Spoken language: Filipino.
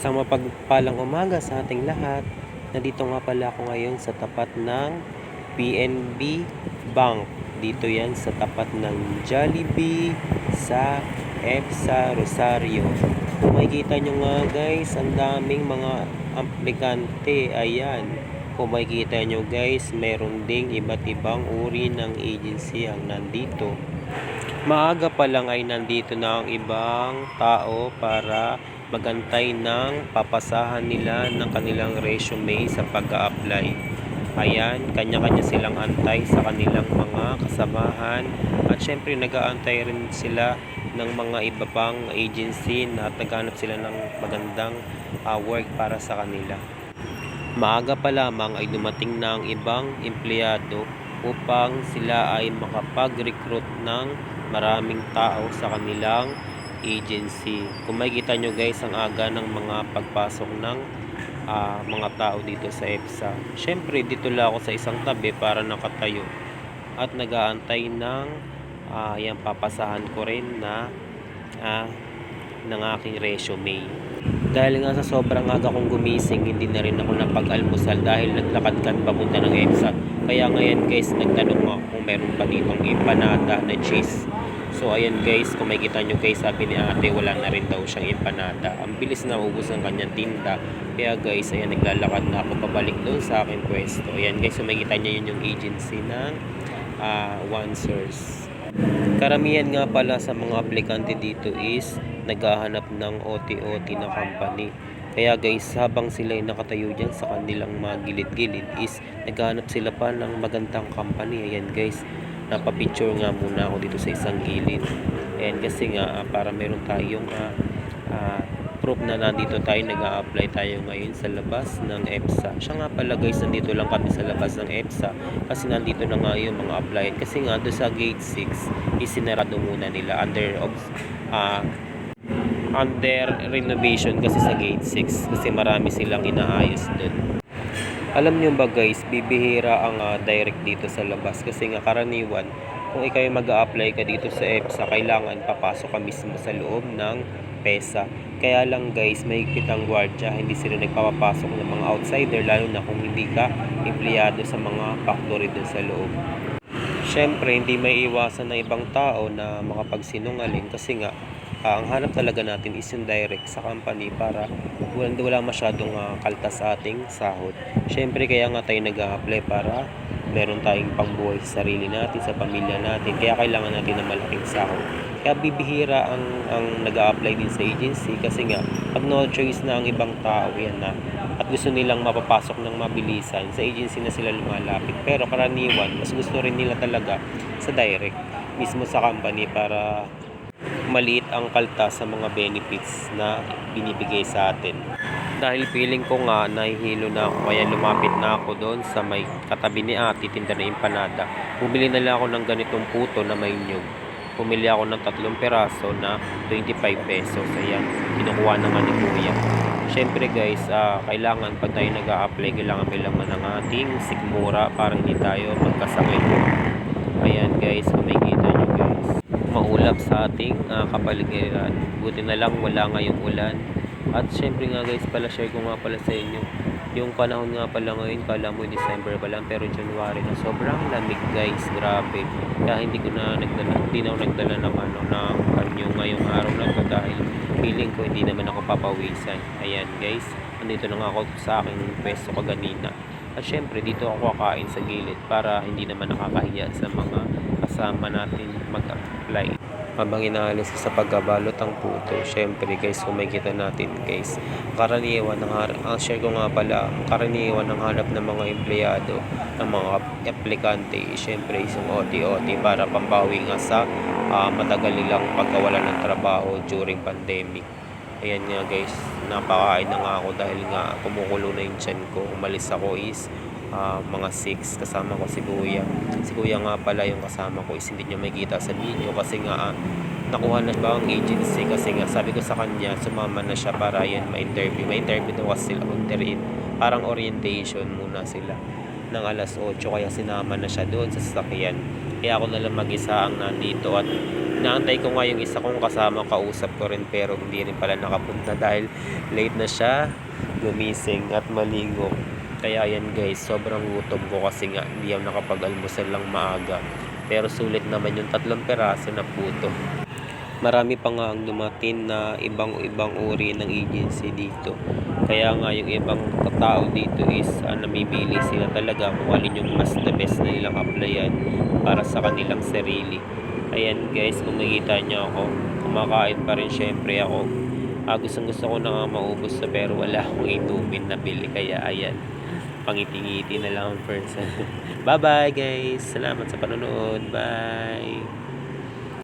Isang mapagpalang umaga sa ating lahat. Nandito nga pala ako ngayon sa tapat ng PNB Bank. Dito yan sa tapat ng Jollibee sa EPSA Rosario. Kung makikita nyo nga guys, ang daming mga aplikante. Ayan. Kung makikita nyo guys, meron ding iba't ibang uri ng agency ang nandito. Maaga pa lang ay nandito na ang ibang tao para magantay ng papasahan nila ng kanilang resume sa pag apply Ayan, kanya-kanya silang antay sa kanilang mga kasamahan at syempre nag-aantay rin sila ng mga iba pang agency na at naghanap sila ng magandang ah, work para sa kanila. Maaga pa lamang ay dumating na ang ibang empleyado upang sila ay makapag-recruit ng maraming tao sa kanilang agency. Kung makikita nyo guys ang aga ng mga pagpasok ng ah, mga tao dito sa EPSA. Siyempre dito lang ako sa isang tabi para nakatayo at nag-aantay ng ah, yan papasahan ko rin na ah, ng aking resume. Dahil nga sa sobrang aga kong gumising, hindi na rin ako napag-almusal dahil naglakad kan papunta ng EPSA. Kaya ngayon guys, nagtanong ako kung meron pa ditong empanada na cheese. So ayan guys, kung makikita nyo guys, sabi ni ate wala na rin daw siyang empanada. Ang bilis na ubos ng kanyang tinda. Kaya guys, ayan naglalakad na ako pabalik doon sa aking pwesto. Ayan guys, kung makikita nyo yun yung agency ng ah, One Source. Karamihan nga pala sa mga aplikante dito is naghahanap ng OT-OT na company. Kaya guys, habang sila ay nakatayo dyan sa kanilang mga gilid-gilid is naghahanap sila pa ng magandang company. Ayan guys, napapicture nga muna ako dito sa isang gilid. Ayan kasi nga ah, para meron tayong ah, ah, proof na nandito tayo nag apply tayo ngayon sa labas ng EPSA. Siya nga pala guys, nandito lang kami sa labas ng EPSA kasi nandito na nga yung mga apply. Kasi nga doon sa gate 6, isinerado muna nila under ah, under renovation kasi sa gate 6 kasi marami silang inaayos doon. Alam nyo ba guys, bibihira ang ah, direct dito sa labas kasi nga karaniwan kung ikaw mag apply ka dito sa EPSA, kailangan papasok ka mismo sa loob ng PESA. Kaya lang guys, may kitang gwardya, hindi sila nagpapapasok ng mga outsider lalo na kung hindi ka empleyado sa mga factory dun sa loob. Siyempre, hindi may iwasan ng ibang tao na makapagsinungaling kasi nga ah, ang hanap talaga natin is yung direct sa company para wala, wala masyadong ah, kaltas sa ating sahod. Siyempre, kaya nga tayo nag apply para meron tayong pangbuhay sa sarili natin, sa pamilya natin. Kaya kailangan natin ng malaking sahod. Kaya bibihira ang, ang nag apply din sa agency kasi nga pag no choice na ang ibang tao yan na at gusto nilang mapapasok ng mabilisan, sa agency na sila lumalapit. Pero karaniwan, mas gusto rin nila talaga sa direct, mismo sa company para maliit ang kalta sa mga benefits na binibigay sa atin. Dahil feeling ko nga nahihilo na ako kaya lumapit na ako doon sa may katabi ni ate tinda na empanada. Bumili na lang ako ng ganitong puto na may nyug. Pumili ako ng tatlong peraso na 25 pesos. Ayan, kinukuha na nga ni kuya. Siyempre guys, ah, kailangan pag tayo nag apply kailangan may laman ng ating sikmura para hindi tayo magkasakit. Ayan guys, guys. Maulap sa ating ah, kapaligiran. Buti na lang wala ngayong ulan. At syempre nga guys, pala share ko nga pala sa inyo. Yung panahon nga pala ngayon, kala mo December pa lang pero January na sobrang lamig guys, grabe. Kaya hindi ko na nagdala, hindi na ako nagdala ng ano ng panyo ngayong araw na to dahil feeling ko hindi naman ako papawisan. Ayan guys, andito na nga ako sa aking pwesto kaganina. At syempre dito ako kakain sa gilid para hindi naman nakakahiya sa mga kasama natin mag-apply. Habang inaalis ko sa pagkabalot ang puto, syempre guys, kung makikita natin guys, karaniwan ng har- ang share ko nga pala, karaniwan ng hanap ng mga empleyado, ng mga aplikante, syempre is yung OT-OT para pambawi nga sa ah, matagal nilang pagkawalan ng trabaho during pandemic. Ayan nga guys, napakain na nga ako dahil nga kumukulo na yung tiyan ko. Umalis ako is ah, mga 6 kasama ko si kuya. Si kuya nga pala yung kasama ko is hindi niya makita sa video kasi nga ah, nakuha na ba ang agency kasi nga sabi ko sa kanya sumama na siya para yan ma-interview. Ma-interview daw kasi sila interin. Parang orientation muna sila ng alas 8 kaya sinama na siya doon sa sasakyan Kaya ako na lang mag-isa ang nandito at inaantay ko nga yung isa kong kasama kausap ko rin pero hindi rin pala nakapunta dahil late na siya gumising at maligo. Kaya yan guys, sobrang gutom ko kasi nga hindi ako nakapag-almusal lang maaga. Pero sulit naman yung tatlong peraso na puto. Marami pa nga ang dumating na ibang-ibang uri ng agency dito. Kaya nga yung ibang tao dito is ah, namimili sila talaga kung alin yung mas the best na nilang applyan para sa kanilang sarili. Ayan guys, kung makikita nyo ako, kumakain pa rin syempre ako. Ah, gustong gusto ko na nga maubos na pero wala akong inumin na bili. Kaya ayan, pangiti-ngiti na lang ang person. Bye bye guys! Salamat sa panonood. Bye!